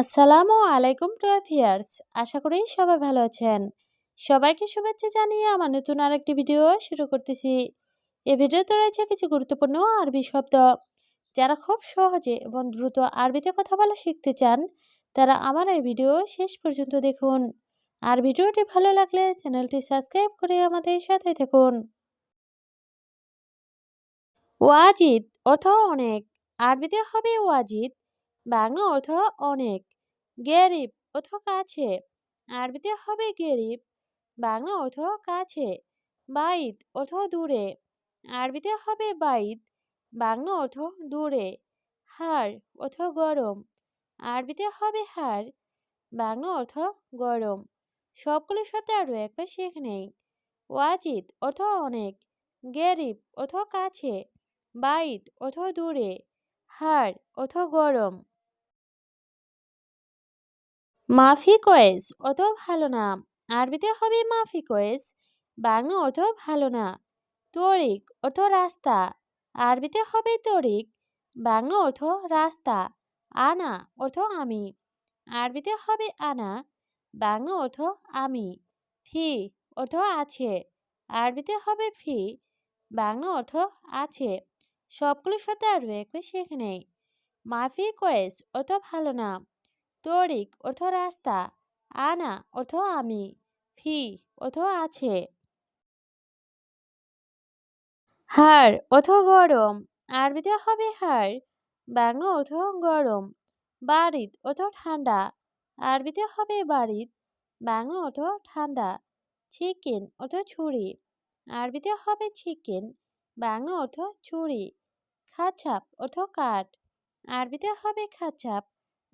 আসসালামু আলাইকুম প্রিয় ভিউয়ার্স আশা করি সবাই ভালো আছেন। সবাইকে শুভেচ্ছা জানিয়ে আমার নতুন আরেকটি ভিডিও শুরু করতেছি। এ ভিডিওতে রয়েছে কিছু গুরুত্বপূর্ণ আরবি শব্দ। যারা খুব সহজে এবং দ্রুত আরবিতে কথা বলা শিখতে চান, তারা আমার এই ভিডিও শেষ পর্যন্ত দেখুন। আর ভিডিওটি ভালো লাগলে চ্যানেলটি সাবস্ক্রাইব করে আমাদের সাথে থাকুন। ওয়াজিদ অর্থ অনেক। আরবিতে হবে ওয়াজিদ বাংলা অর্থ অনেক। গেরিব অর্থ কাছে। আরবিতে হবে গেরিব, বাংলা অর্থ কাছে। বাইদ অর্থ দূরে। আরবিতে হবে বাইদ বাংলা অর্থ দূরে। হাড় অর্থ গরম। আরবিতে হবে হাড় বাংলা অর্থ গরম। সবগুলো শব্দ আরও একবার শেখ নেই। ওয়াজিদ অর্থ অনেক। গেরিব অর্থ কাছে। বাইদ অর্থ দূরে। হাড় অর্থ গরম। মাফি কয়েস অত ভালো না। আরবিতে হবে মাফি কয়েস, বাংলা অর্থ ভালো না। তরিক অর্থ রাস্তা। আরবিতে হবে তরিক, বাংলা অর্থ রাস্তা। আনা অর্থ আমি। আরবিতে হবে আনা, বাংলা অর্থ আমি। ফি অর্থ আছে। আরবিতে হবে ফি, বাংলা অর্থ আছে। সবগুলো শব্দ আরও একবার শেখে নেই। মাফি কয়েস অত ভালো না। তরিক অর্থ রাস্তা, আনা অর্থ আমি, ফি অর্থ আছে। হাড় অর্থ গরম, আরবিতে হবে হাড় বাংলা অর্থ গরম বাড়িত অর্থ ঠান্ডা, আরবিতে হবে বাড়িত বাংলা অর্থ ঠান্ডা, চিকেন অর্থ ছুরি, আরবিতে হবে চিকেন, বাংলা অর্থ ছুরি, খাচাপ অর্থ কাঠ, আরবিতে হবে খাচাপ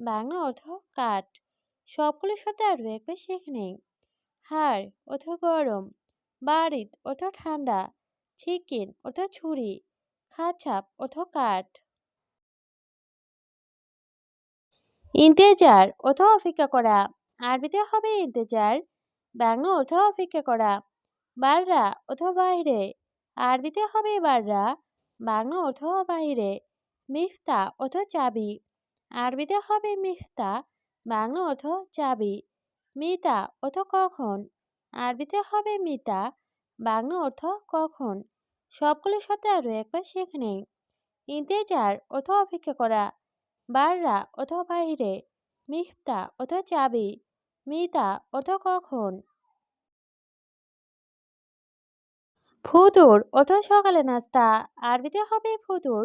বাংলা অর্থ কাঠ। সবগুলো শব্দ আরও একবার শেখ নেই। হাড় অর্থ গরম, বাড়িত অর্থ ঠান্ডা চিকেন অর্থ ছুরি, খাচাপ অর্থ কাঠ। ইন্তেজার অর্থ অপেক্ষা করা, আরবিতে হবে ইন্তেজার, বাংলা অর্থ অপেক্ষা করা, বাররা অর্থ বাইরে আরবিতে হবে বাররা, বাংলা অর্থ বাইরে মিফতা অর্থ চাবি। আরবিতে হবে মিফতা। বাংলা অর্থ চাবি। মিতা অর্থ কখন? আরবিতে হবে মিতা। বাংলা অর্থ কখন? সবগুলো শব্দ আরও একবার শেখে নেই। ইন্তেজার অর্থ অপেক্ষা করা। বাররা অর্থ বাহিরে মিফতা অর্থ চাবি। মিতা অর্থ কখন? ফুতুর অর্থ সকালে নাস্তা। আরবিতে হবে ফুতুর।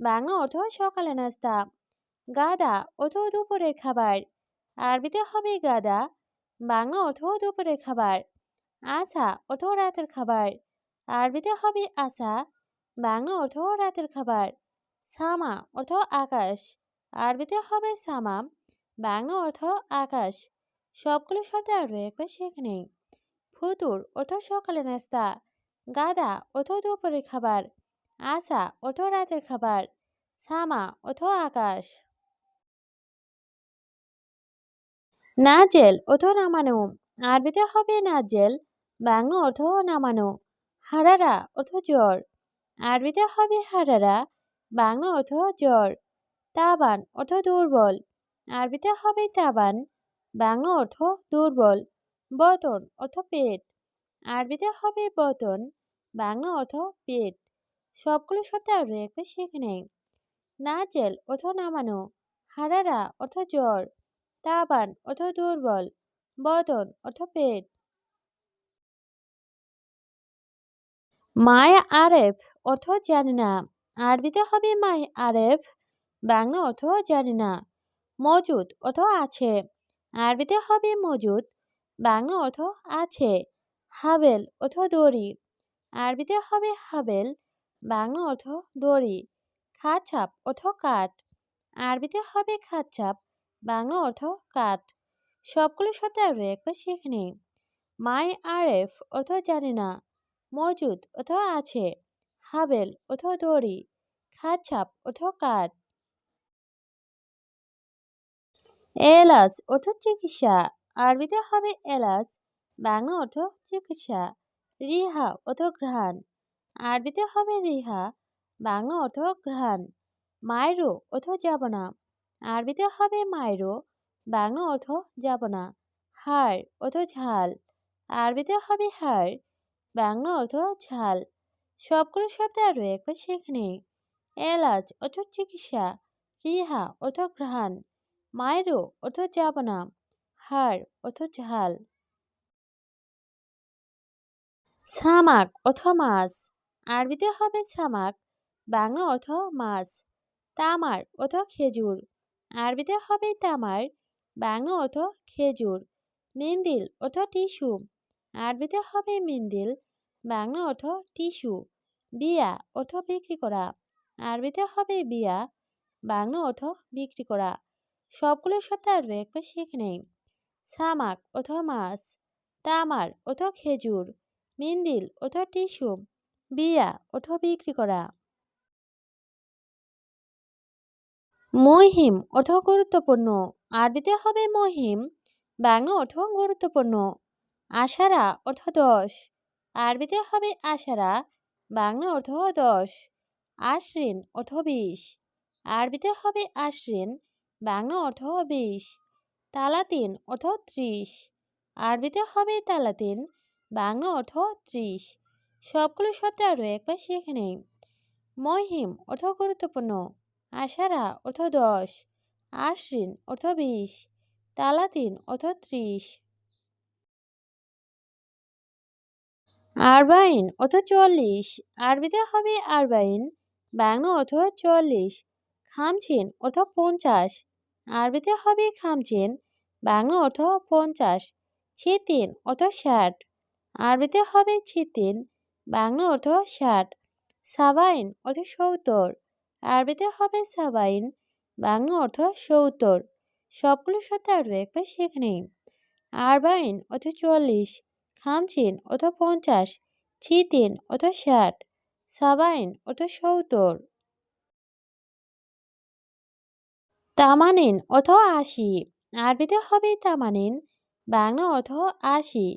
বাংলা অর্থ সকালে নাস্তা। গাদা, অর্থ দুপুরের খাবার। আরবিতে হবে গাদা, বাংলা অর্থ দুপুরের খাবার। আছা, অর্থ রাতের খাবার। আরবিতে হবে আসা, বাংলা অর্থ রাতের খাবার। সামা, অর্থ আকাশ। আরবিতে হবে সামা, বাংলা অর্থ আকাশ। সবগুলো শব্দ আরও একবার শেখে নেই। ফুতুর, অর্থ সকালে নাস্তা। গাদা, অর্থ দুপুরের খাবার। আসা অর্থ রাতের খাবার। সামা, অর্থ আকাশ। নাজেল অর্থ নামানো আরবিতে হবে নাজেল বাংলা অর্থ নামানো হারারা, অর্থ জ্বর। আরবিতে হবে হারারা, বাংলা অর্থ জ্বর। তাবান, অর্থ দুর্বল। আরবিতে হবে তাবান, বাংলা অর্থ দুর্বল। বতন, অর্থ পেট। আরবিতে হবে বতন, বাংলা অর্থ পেট। সবগুলো শব্দ আরও একবার শিখে নেই। নাজেল অর্থ নামানো হারারা, অর্থ জ্বর। তাবান অর্থ দুর্বল, বদন অর্থ পেট। মায় আরেফ অর্থ জানি না। আরবিতে হবে মায় আরেফ, বাংলা অর্থ জানি না। মজুদ অর্থ আছে। আরবিতে হবে মজুদ, বাংলা অর্থ আছে। হাবেল অর্থ দড়ি। আরবিতে হবে হাবেল, বাংলা অর্থ দড়ি। খাচ্ছাপ অর্থ কাঠ। আরবিতে হবে খাচ্ছাপ বাংলা অর্থ কাঠ। সবগুলো শব্দ আরও একবার শিখে নিই। মাই আরেফ অর্থ জানি না, মজুদ অর্থ আছে, হাবেল অর্থ দড়ি খাচ্ছাপ অর্থ কাঠ। এলাচ অর্থ চিকিৎসা, আরবিতে হবে এলাচ, বাংলা অর্থ চিকিৎসা, রিহা অর্থ ঘ্রাণ, আরবিতে হবে রিহা, বাংলা অর্থ ঘ্রাণ মায়রো অর্থ যাব না আরবিতে হবে মায়রো বাংলা অর্থ যাব না। হাড় অর্থ ঝাল, আরবিতে হবে হাড়, বাংলা অর্থ ঝাল। সবগুলো শব্দ আরও একবার সেখানে। এলাচ অর্থ চিকিৎসা, রিহা অর্থ ঘ্রাণ মায়েরও অর্থ যাব না, হাড় অর্থ ঝাল। সামাক অর্থ মাছ, আরবিতে হবে সামাক, বাংলা অর্থ মাছ, তামার অর্থ খেজুর। আরবিতে হবে তামার, বাংলা অর্থ খেজুর, মিন্দিল অর্থ টিস্যু। আরবিতে হবে মিন্দিল, বাংলা অর্থ টিস্যু, বিয়া অর্থ বিক্রি করা। আরবিতে হবে বিয়া, বাংলা অর্থ বিক্রি করা। সবগুলো শব্দ আরও একবার শিখে নেই। সামাক অথবা মাছ, তামার অথবা খেজুর, মিন্দিল অথবা টিস্যু, বিয়া অথবা বিক্রি করা। মহিম অথবা গুরুত্বপূর্ণ। আরবিতে হবে মহিম, বাংলা অথবা গুরুত্বপূর্ণ। আশারা অথবা দশ। আরবিতে হবে আশারা, বাংলা অর্থ দশ। আশ্রিন অর্থ বিশ। আরবিতে হবে আশ্রিন, বাংলা অর্থ বিশ। তালাতিন অর্থ ত্রিশ। আরবিতে হবে তালাতিন, বাংলা অর্থ ত্রিশ। সবগুলো শব্দ আরও একবার শিখে নেই। মহিম অর্থ গুরুত্বপূর্ণ। আশারা অর্থ দশ আশ্রিন অর্থ বিশ, তালাতিন অর্থ ত্রিশ। আরবাইন অর্থ চল্লিশ, আরবিতে হবে আরবাইন, বাংলা অর্থ চল্লিশ, খামছেন অর্থ পঞ্চাশ, আরবিতে হবে খামছেন, বাংলা অর্থ পঞ্চাশ, ছিতিন অর্থ ষাট, আরবিতে হবে ছিতিন, বাংলা অর্থ ষাট, সাবাইন অর্থ সত্তর। আরবিতে হবে সাবাইন, বাংলা অর্থ সত্তর। সবগুলো শব্দ আরও একবার শিখে আরবাইন অর্থ চল্লিশ, খামচিন অর্থ পঞ্চাশ ছিতিন অর্থ ষাট, সাবাইন অর্থ সত্তর। তামানিন অথ আশি, আরবিতে হবে তামানিন, বাংলা অর্থ আশি,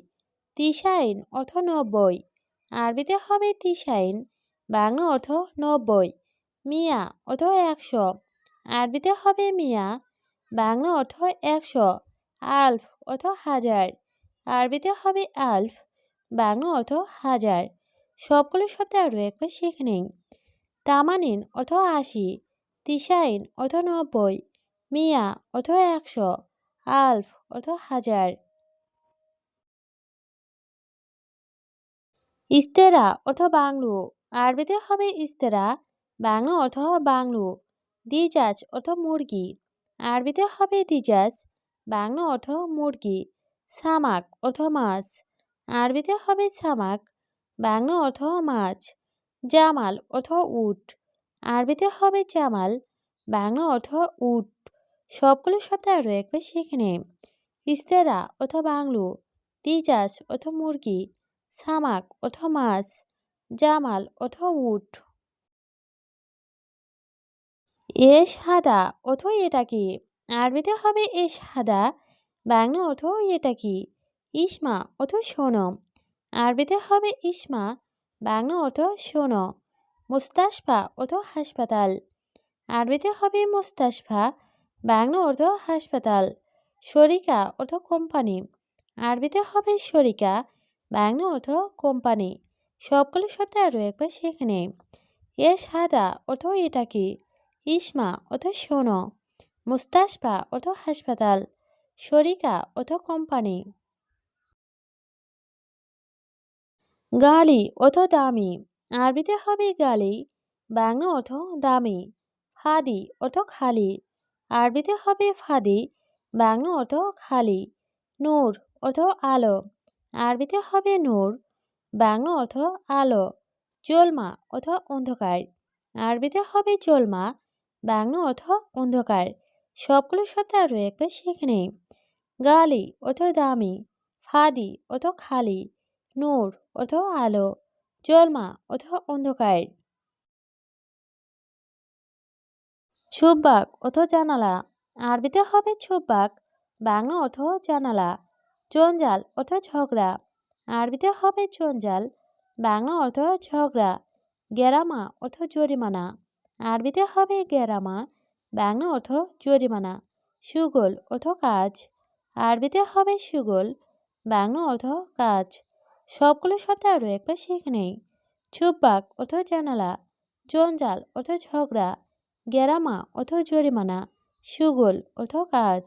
তিসাইন অর্থ নব্বই, আরবিতে হবে তিসাইন, বাংলা অর্থ নব্বই। মিয়া অর্থ একশো। আরবিতে হবে মিয়া, বাংলা অর্থ একশো। আলফ অর্থ হাজার। আরবিতে হবে আলফ, বাংলা অর্থ হাজার। সবগুলো শব্দ আরও একবার শিখে নিন। তামানিন অর্থ আশি তিসাইন অর্থ নব্বই, মিয়া অর্থ একশো, আলফ অর্থ হাজার। ইস্তেরা অর্থ বাংলু, আরবিতে হবে ইস্তেরা বাংলা অর্থ বাংলু, দিজাজ অর্থ মুরগি, আরবিতে হবে দিজাজ, বাংলা অর্থ মুরগি, সামাক অর্থ মাছ, আরবিতে হবে সামাক, বাংলা অর্থ মাছ, জামাল অর্থ উট, আরবিতে হবে জামাল, বাংলা অর্থ উট। সবগুলো শব্দ আরও একবার শিখে ইস্তেরা অথবা বাংলু তিজাস অথবা মুরগি, সামাক অথবা মাছ, জামাল অথবা উট। এস হাদা অথ এটা কি? আরবিতে হবে এস হাদা বাংলা অথ এটা কি? ইসমা অথ শোনো আরবিতে হবে ইসমা, বাংলা অর্থ শোনো মুস্তাশফা অথ হাসপাতাল। আরবিতে হবে মুস্তাশফা, বাংলা অর্থ হাসপাতাল। শরিকা অর্থ কোম্পানি। আরবিতে হবে শরিকা, বাংলা অর্থ কোম্পানি। সবগুলো শব্দ আরও একবার সেখানে এ সাদা অর্থ এটা কি? ইসমা অর্থ শোনো। মুস্তাশফা অর্থ হাসপাতাল। শরিকা অর্থ কোম্পানি। গালি অর্থ দামি। আরবিতে হবে গালি, বাংলা অর্থ দামি। ফাদি অর্থ খালি। আরবিতে হবে ফাদি, বাংলা অর্থ খালি। নূর অর্থ আলো। আরবিতে হবে নূর, বাংলা অর্থ আলো। চলমা অর্থ অন্ধকার। আরবিতে হবে চলমা বাংলা অর্থ অন্ধকার। সবগুলো শব্দ আরও একবার শিখে গালি অর্থ দামি, ফাদি অর্থ খালি, নূর অর্থ আলো, জলমা অর্থ অন্ধকার। ছুব্বাক অর্থ জানালা, আরবিতে হবে ছুব্বাক বাংলা অর্থ জানালা, জঞ্জাল অর্থ ঝগড়া, আরবিতে হবে জঞ্জাল, বাংলা অর্থ ঝগড়া গেরামা অর্থ জরিমানা। আরবিতে হবে গেরামা বাংলা অর্থ জরিমানা, সুগোল অর্থ কাজ, আরবিতে হবে সুগোল, বাংলা অর্থ কাজ। সবগুলো শব্দ আরও একবার শিখে নেই। চুপবাক অর্থ জানালা, জঞ্জাল অর্থ ঝগড়া গেরামা অর্থ জরিমানা, সুগোল অর্থ কাজ।